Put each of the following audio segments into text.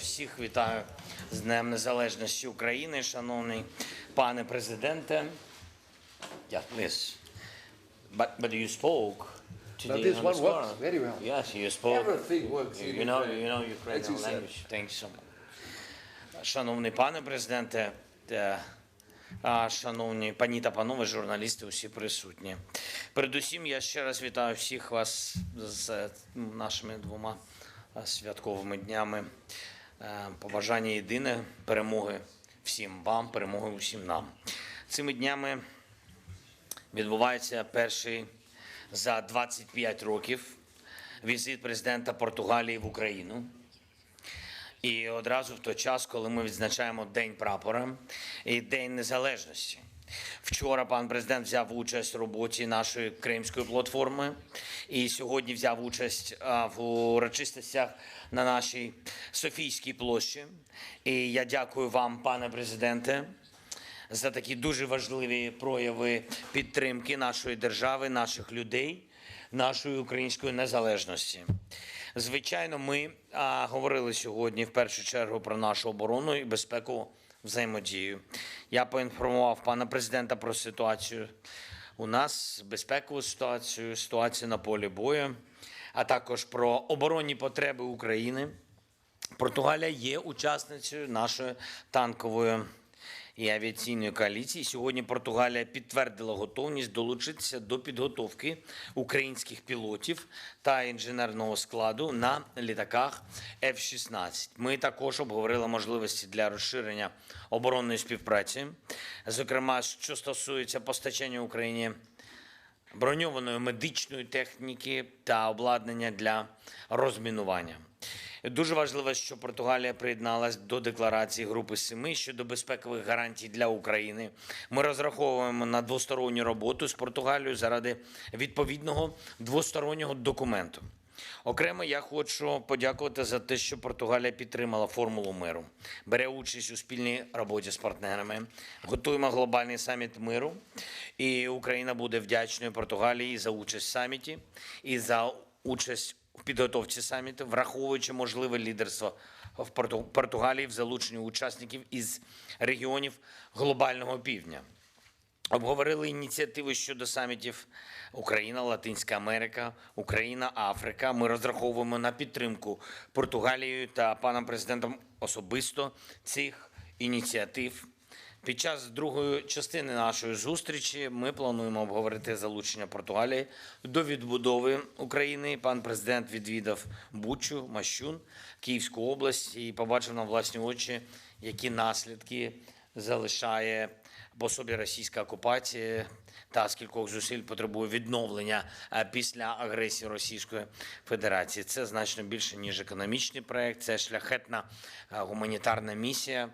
Всіх вітаю з Днем Незалежності України, шановний пане президенте. Yeah, please. But, but you spoke today this on one the works very well. Yes, you spoke. Everything works in You know, Ukraine. you know As Ukrainian you said. language. Thank you so much. Шановний пане президенте, е, а, шановні пані та панове, журналісти, усі присутні. Передусім, я ще раз вітаю всіх вас з е, нашими двома е, святковими днями. Е, Побажання єдине перемоги всім вам, перемоги усім нам. Цими днями відбувається перший за 25 років візит президента Португалії в Україну. І одразу в той час, коли ми відзначаємо День прапора і День Незалежності. Вчора пан президент взяв участь у роботі нашої кримської платформи, і сьогодні взяв участь в урочистостях на нашій Софійській площі. І я дякую вам, пане президенте, за такі дуже важливі прояви підтримки нашої держави, наших людей, нашої української незалежності. Звичайно, ми говорили сьогодні в першу чергу про нашу оборону і безпекову взаємодію. Я поінформував пана президента про ситуацію у нас, безпекову ситуацію, ситуацію на полі бою, а також про оборонні потреби України. Португалія є учасницею нашої танкової і авіаційної коаліції. Сьогодні Португалія підтвердила готовність долучитися до підготовки українських пілотів та інженерного складу на літаках F-16. Ми також обговорили можливості для розширення оборонної співпраці, зокрема, що стосується постачання Україні броньованої медичної техніки та обладнання для розмінування. Дуже важливо, що Португалія приєдналась до декларації Групи Семи щодо безпекових гарантій для України. Ми розраховуємо на двосторонню роботу з Португалією заради відповідного двостороннього документу. Окремо я хочу подякувати за те, що Португалія підтримала формулу миру, бере участь у спільній роботі з партнерами. Готуємо глобальний саміт миру, і Україна буде вдячною Португалії за участь в саміті і за участь підготовці саміту, враховуючи можливе лідерство в Португалії в залученні учасників із регіонів глобального півдня. Обговорили ініціативи щодо самітів Україна, Латинська Америка, Україна, Африка. Ми розраховуємо на підтримку Португалією та паном президентом особисто цих ініціатив. Під час другої частини нашої зустрічі ми плануємо обговорити залучення Португалії до відбудови України. Пан президент відвідав Бучу, Мащун, Київську область і побачив на власні очі, які наслідки залишає по собі російська окупація та скількох зусиль потребує відновлення е, після агресії Російської Федерації. Це значно більше ніж економічний проект. Це шляхетна е, гуманітарна місія,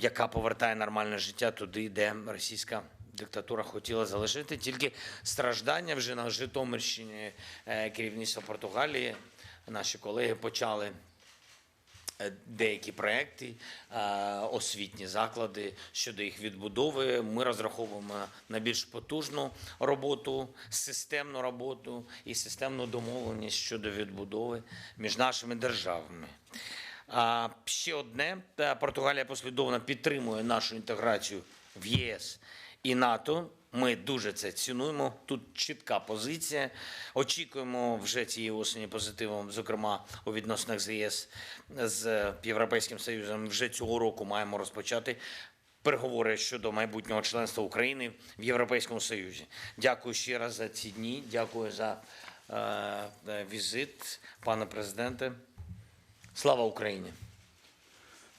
яка повертає нормальне життя туди, де російська. Диктатура хотіла залишити тільки страждання вже на Житомирщині е, керівництва Португалії. Наші колеги почали е, деякі проекти, е, освітні заклади щодо їх відбудови. Ми розраховуємо на більш потужну роботу, системну роботу і системну домовленість щодо відбудови між нашими державами. Ще одне Португалія послідовно підтримує нашу інтеграцію в ЄС і НАТО. Ми дуже це цінуємо. Тут чітка позиція. Очікуємо вже цієї осені позитивом, зокрема у відносинах з ЄС з Європейським Союзом. Вже цього року маємо розпочати. Переговори щодо майбутнього членства України в Європейському Союзі. Дякую ще раз за ці дні. Дякую за е, візит, пане президенте. Слава Україні!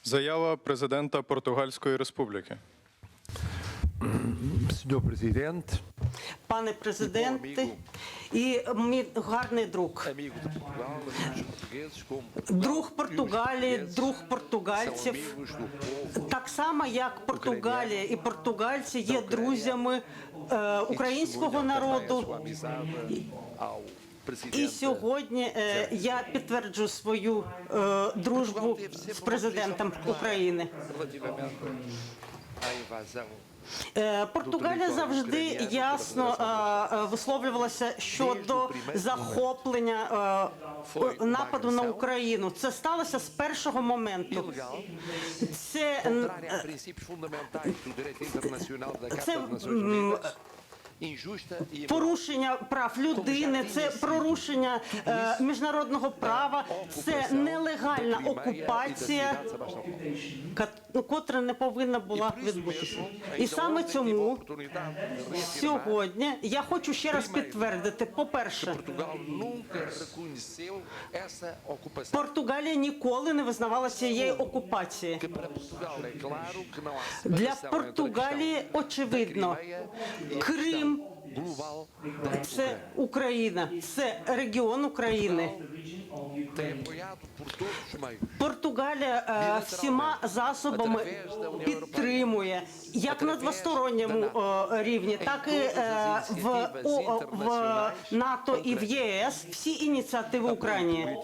Заява президента Португальської Республіки. Presidente, Пане президенте і мій гарний друг, друг Португалії, друг португальців. Так само, як Португалія і португальці є друзями е, українського народу. Ao І сьогодні е, я підтверджу свою е, дружбу з президентом України. Португалія завжди ясно висловлювалася щодо захоплення е, нападу на Україну. Це сталося з першого моменту. Це Це, порушення прав людини, це порушення е, міжнародного права, це нелегальна окупація, ка- котра не повинна була відбутися. І саме цьому сьогодні я хочу ще раз підтвердити: по-перше. Португалія ніколи не визнавала цієї окупації. Для Португалії очевидно, a Крим. Це Україна, це регіон України. Португалія е, всіма засобами підтримує як на двосторонньому е, рівні, так і е, в, в НАТО і в ЄС всі ініціативи України.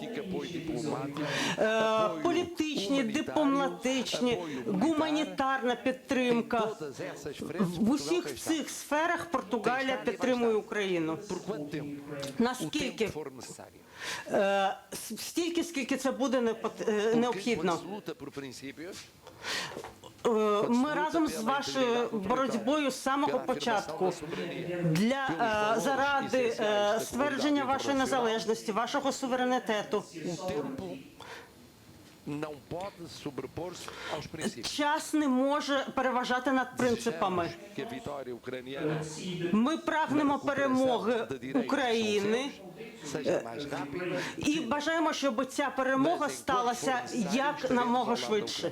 Політичні, дипломатичні, гуманітарна підтримка. В усіх цих сферах Португалія підтримує Україну. Наскільки. Е, стільки, скільки це буде непот- е, необхідно. Е, Ми разом з вашою боротьбою з самого початку для е, заради е, ствердження вашої незалежності, вашого суверенітету. Час не може переважати над принципами. Ми прагнемо перемоги України. І бажаємо, щоб ця перемога сталася як намога швидше.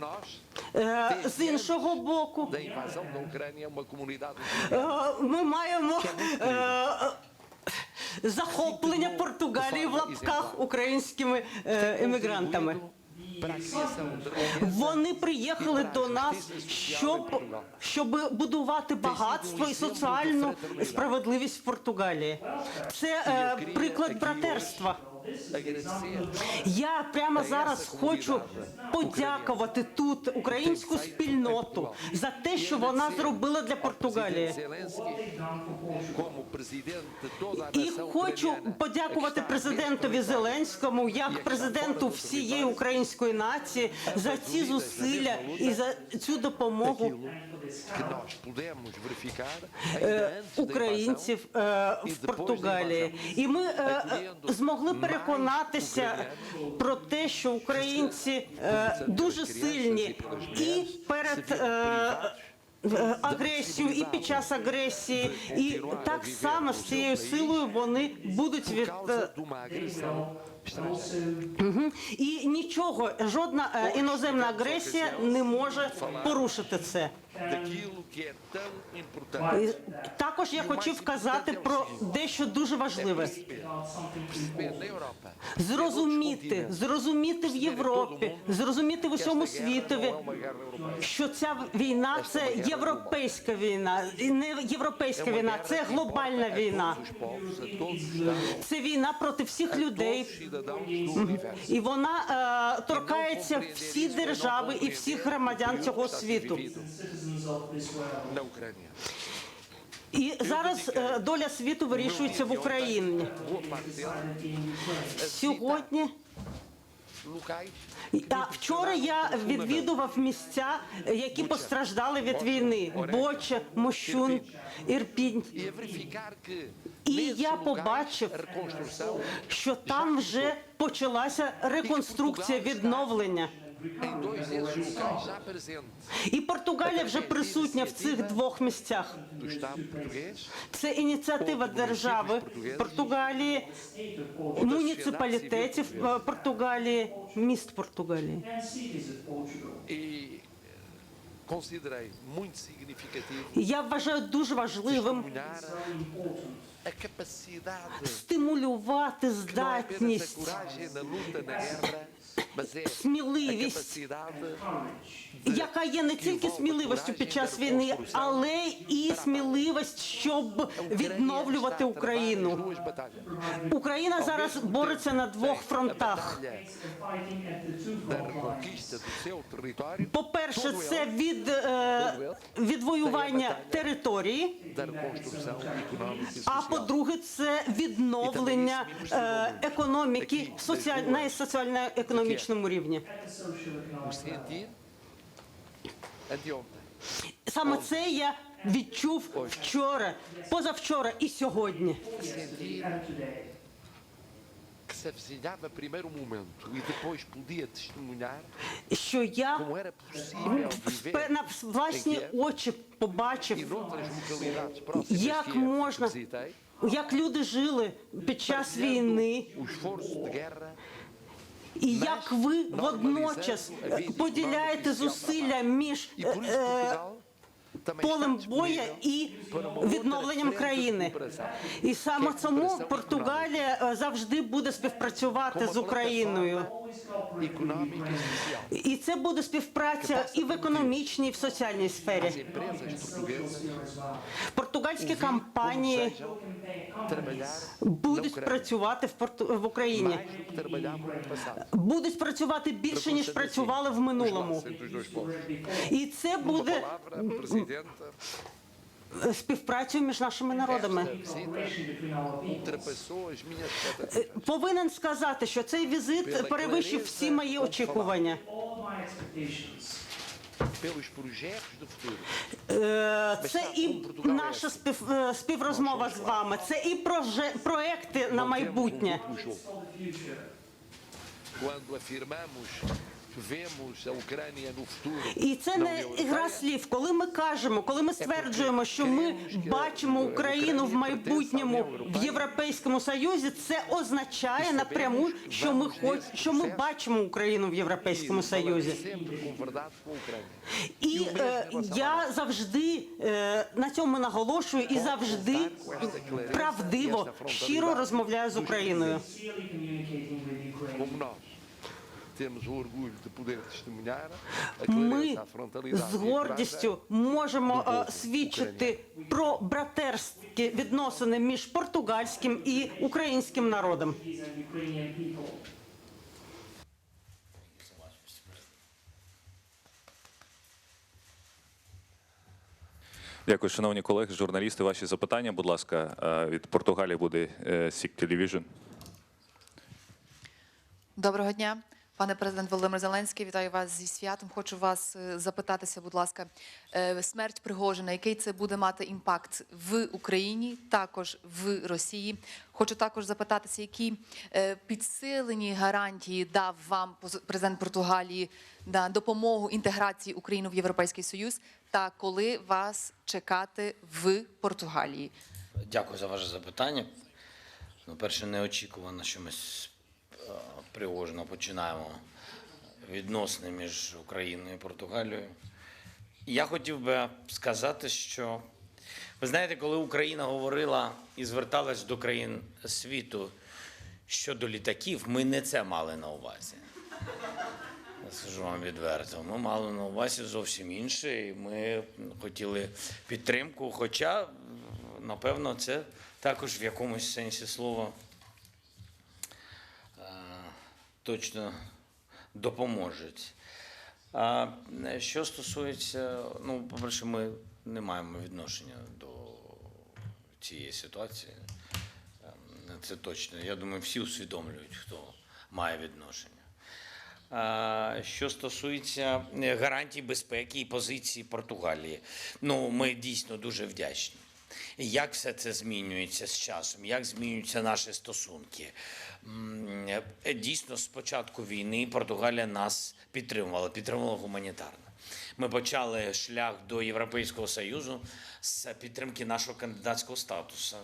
Nós, Е, З іншого боку, Е, Ми маємо захоплення Португалії в лапках українськими е, емігрантами. Вони приїхали до нас, щоб, щоб будувати багатство і соціальну справедливість в Португалії. Це е, приклад братерства. Я прямо зараз хочу подякувати тут українську спільноту за те, що вона зробила для Португалії. І хочу подякувати президентові Зеленському як президенту всієї української нації за ці зусилля і за цю допомогу que nós pudemos verificar е, українців е, в Португалії. І ми е, змогли переконатися про те, що українці дуже сильні і перед. Агресією і під час агресії, і так само з цією силою вони будуть від і нічого, жодна іноземна агресія не може порушити це. І Також я хотів сказати про дещо дуже важливе. Europa, Зрозуміти, зрозуміти в Європі, зрозуміти в усьому світові, що ця війна це європейська війна, і не європейська війна, це глобальна війна. Це війна проти всіх людей. І вона е, торкається всі держави і всіх громадян цього світу. Na Ucrânia. І зараз е, доля світу вирішується в Україні. Parte deles Сьогодні locais а вчора я відвідував місця, які постраждали від війни: Боча, Мощун, Ірпінь. І я побачив, що там вже почалася реконструкція відновлення. І Португалія вже присутня в цих двох місцях. Це ініціатива держави Португалії, муніципалітетів е, Португалії, міст Португалії. Я вважаю дуже важливим стимулювати здатність, сміливість, яка є не тільки сміливістю під час війни, але і сміливість, щоб відновлювати Україну. Україна зараз бореться на двох фронтах. território, По-перше, це від е, відвоювання території. А по-друге, це відновлення е, економіки соціаль... на соціально-економічному рівні. Саме це я відчув вчора, позавчора і сьогодні. Um e Що я на власні очі e побачив, як можна, як люди жили під час війни, і як ви водночас е, поділяєте зусилля між е, está полем боя і відновленням країни. І саме тому Португалія е, завжди буде співпрацювати з Україною. І це буде співпраця і в економічній, і в соціальній сфері. Португальські компанії будуть працювати в Порту в Україні. Будуть працювати більше ніж працювали в минулому. І це буде е, співпрацею між нашими народами. expectativas. Повинен сказати, що цей візит перевищив всі мої очікування. Е, Це і наша спів, е, співрозмова з вами. Це і проекти на майбутнє. Quando afirmamos І це не ігра слів. Коли ми кажемо, коли ми стверджуємо, що ми бачимо Україну в майбутньому в Європейському Союзі, це означає напряму, що ми хоч що ми бачимо Україну в Європейському Союзі. a Ucrânia. І е, я завжди е, на цьому наголошую і завжди правдиво, щиро розмовляю з Україною. Ми з e гордістю можемо е, свідчити про братерські відносини між португальським і українським народом. Дякую, шановні колеги, журналісти. Ваші запитання, будь ласка, Е, від Португалії буде е, Сік Television. Доброго дня, пане президент Володимир Зеленський. Вітаю вас зі святом. Хочу вас е, запитатися, будь ласка, е, смерть Пригожина, який це буде мати імпакт в Україні, також в Росії. Хочу також запитатися, які е, підсилені гарантії дав вам президент Португалії на допомогу інтеграції України в Європейський Союз, та коли вас чекати в Португалії. Дякую за ваше запитання. Ну, перше, неочікувано, що ми Пригожина починаємо відносини між Україною і Португалією. Я хотів би сказати, що ви знаєте, коли Україна говорила і зверталась до країн світу щодо літаків, ми не це мали на увазі. Скажу вам відверто. Ми мали на увазі зовсім інше, і ми хотіли підтримку. Хоча, напевно, це також в якомусь сенсі слова точно допоможуть. А е, що стосується, ну, по-перше, ми не маємо відношення до цієї ситуації. Ем, Це точно. Я думаю, всі усвідомлюють, хто має відношення. Що стосується е, гарантій безпеки і позиції Португалії, ну ми дійсно дуже вдячні. Як все це змінюється з часом? Як змінюються наші стосунки? Дійсно, з початку війни Португалія нас підтримувала, підтримувала гуманітарно. Ми почали шлях до Європейського Союзу з підтримки нашого кандидатського статусу.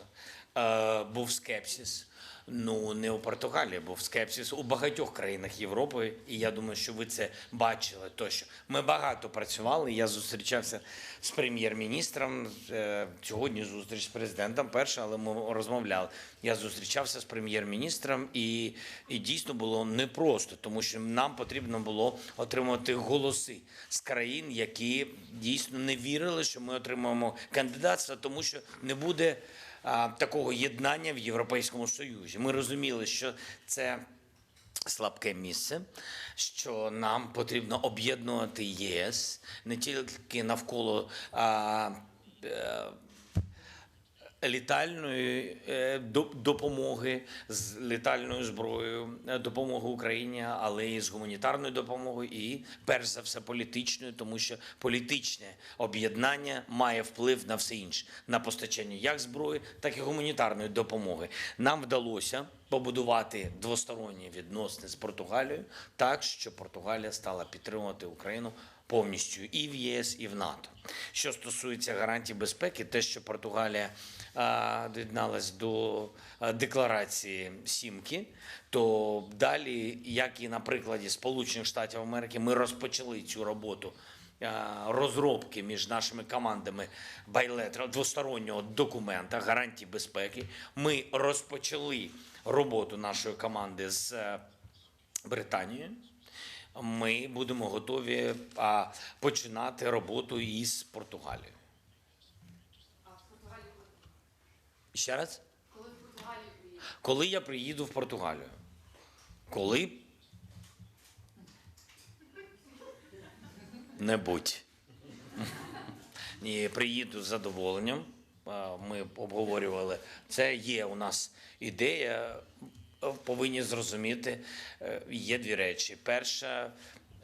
Е, Був скепсис. Ну, не у Португалії, бо в скепсис у багатьох країнах Європи, і я думаю, що ви це бачили. Тощо ми багато працювали. Я зустрічався з прем'єр-міністром. е, Сьогодні зустріч з президентом перша, але ми розмовляли. Я зустрічався з прем'єр-міністром, і, і дійсно було непросто, тому що нам потрібно було отримати голоси з країн, які дійсно не вірили, що ми отримаємо кандидатство, тому що не буде такого єднання в Європейському Союзі. Ми розуміли, що це слабке місце, що нам потрібно об'єднувати ЄС не тільки навколо а, е, літальної е, допомоги з літальною зброєю е, допомоги Україні, але і з гуманітарною допомогою, і перш за все політичною, тому що політичне об'єднання має вплив на все інше на постачання як зброї, так і гуманітарної допомоги. Нам вдалося побудувати двосторонні відносини з Португалією, так що Португалія стала підтримувати Україну повністю і в ЄС, і в НАТО. Що стосується гарантій безпеки, те, що Португалія доєдналась до декларації Сімки, то далі, як і на прикладі Сполучених Штатів Америки, ми розпочали цю роботу. Розробки між нашими командами байлетра двостороннього документа гарантій безпеки. Ми розпочали роботу нашої команди з е, Британією ми будемо готові починати роботу із Португалією. Ще раз? Коли в Португалію Коли я приїду в Португалію? Коли? Не будь. Ні, приїду з задоволенням. Ми обговорювали. Це є у нас ідея. Повинні зрозуміти, е, є дві речі. Перша,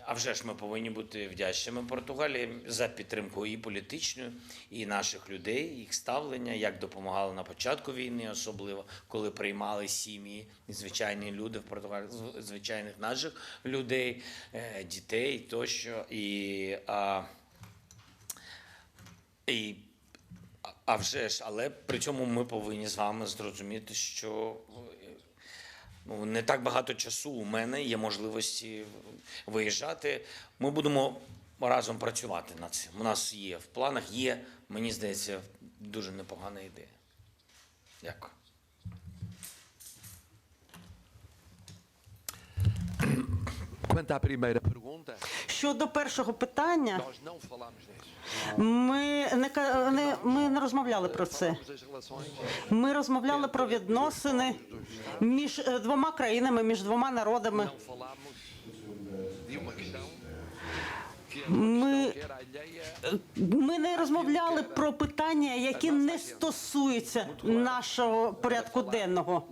а вже ж ми повинні бути вдячними Португалії за підтримку і політичну, і наших людей, їх ставлення, як допомагали на початку війни, особливо коли приймали сім'ї, звичайні люди в Португалії, звичайних наших людей, е, дітей тощо. І, а, і а- вже ж, але при цьому ми повинні з вами зрозуміти, що ну, не так багато часу у мене є можливості виїжджати. Ми будемо разом працювати над цим. У нас є в планах, є, мені здається, дуже непогана ідея. Дякую. Quanto à primeira pergunta, Щодо першого питання, ми не, не, ми не розмовляли про це. Ми розмовляли про відносини між е, двома країнами, між двома народами. Ми, ми не розмовляли про питання, які не стосуються нашого порядку денного.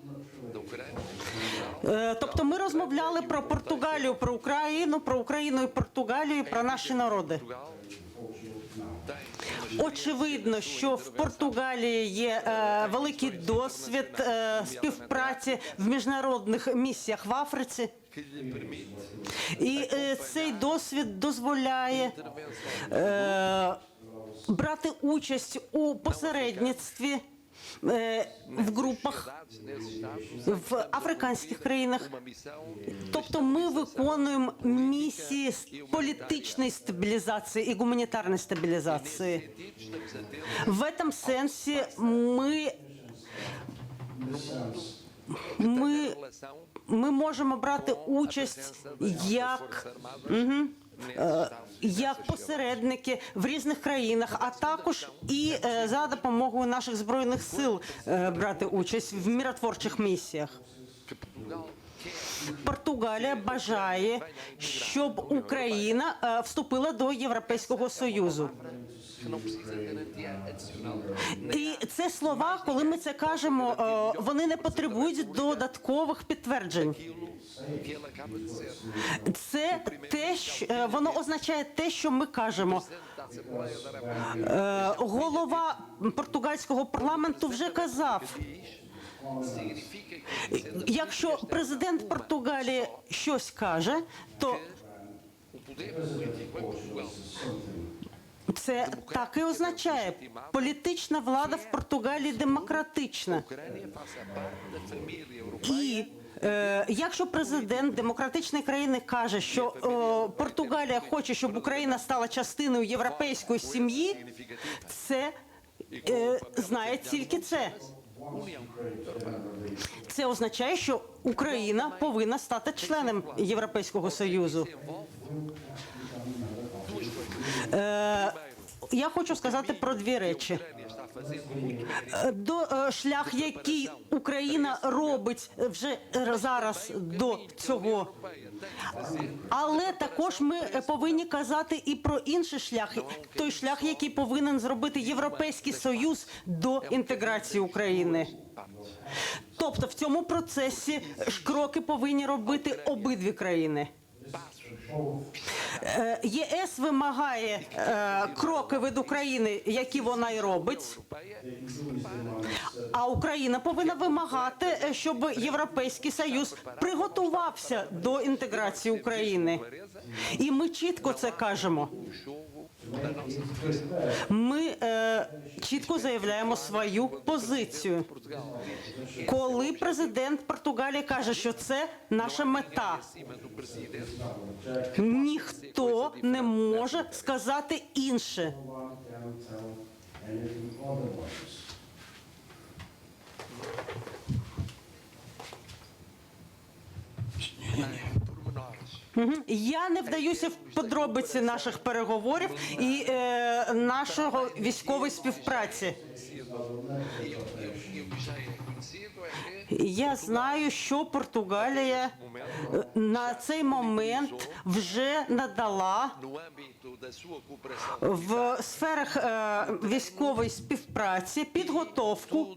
Е, Тобто ми розмовляли про Португалію, про Україну, про Україну і Португалію, про наші народи. Очевидно, що в Португалії є е, великий досвід е, співпраці в міжнародних місіях в Африці, і е, цей досвід дозволяє е, брати участь у посередництві в групах в африканських країнах. Тобто ми виконуємо місії політичної стабілізації і гуманітарної стабілізації. В этом сенсі ми, ми, ми можемо брати участь як, estados. Як посередники в різних країнах, а також і е, за допомогою наших збройних сил е, брати участь в миротворчих місіях. Португалія бажає, щоб Україна е, вступила до Європейського союзу. І це слова, коли ми це кажемо, е, вони не потребують додаткових підтверджень. Це те, що е, воно означає те, що ми кажемо. Е, Голова португальського парламенту вже казав, якщо президент Португалії щось каже, то Це так і означає. Політична влада в Португалії демократична. І е, якщо президент демократичної країни каже, що е, Португалія хоче, щоб Україна стала частиною європейської сім'ї, це е, знає тільки це. Це означає, що Україна повинна стати членом Європейського союзу. Е, я хочу сказати про дві речі. Е, До е, шлях, який Україна робить е, вже зараз до цього. Але також ми повинні казати і про інший шлях, той шлях, який повинен зробити Європейський Союз до інтеграції України. Тобто в цьому процесі кроки повинні робити обидві країни. Е, ЄС вимагає е, кроки від України, які вона й робить. А Україна повинна вимагати, е, щоб Європейський Союз приготувався до інтеграції України. І ми чітко це кажемо. Ми е, чітко заявляємо свою позицію. Коли президент Португалії каже, що це наша мета, ніхто не може сказати інше. Pormenores. Я не вдаюся в подробиці наших переговорів і е, нашого військової співпраці. Я знаю, що Португалія е, на цей момент вже надала в сферах е, військової співпраці підготовку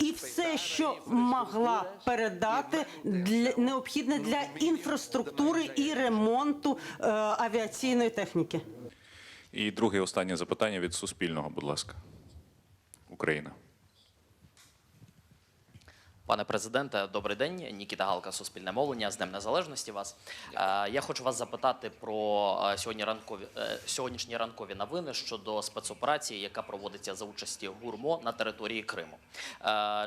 і все, що могла передати для необхідне для інфраструктури і ремонту е, авіаційної техніки. І друге останнє запитання від Суспільного, будь ласка. Україна. Пане президенте, добрий день. Нікіта Галка, Суспільне мовлення з Днем Незалежності вас. Е, Я хочу вас запитати про е, сьогодні ранкові е, сьогоднішні ранкові новини щодо спецоперації, яка проводиться за участі ГУРМО на території Криму.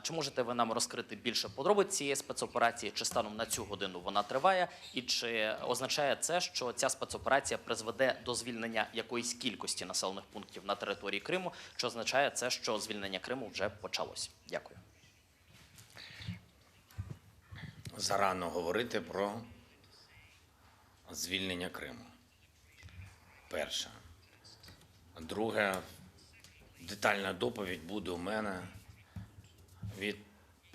Чи можете ви нам розкрити більше подробиць цієї спецоперації? Чи станом на цю годину вона триває? І чи означає це, що ця спецоперація призведе до звільнення якоїсь кількості населених пунктів на території Криму? Чи означає це, що звільнення Криму вже почалось? Дякую. Зарано говорити про звільнення Криму. Перше. Друге, детальна доповідь буде у мене від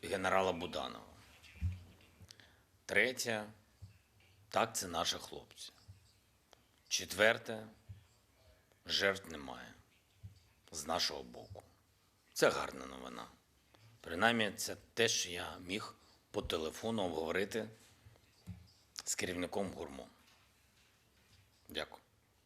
генерала Буданова. Третє, так, це наші хлопці. Четверте, жертв немає з нашого боку. Це гарна новина. Принаймні, це те, що я міг по телефону обговорити з керівником гурму. Дякую.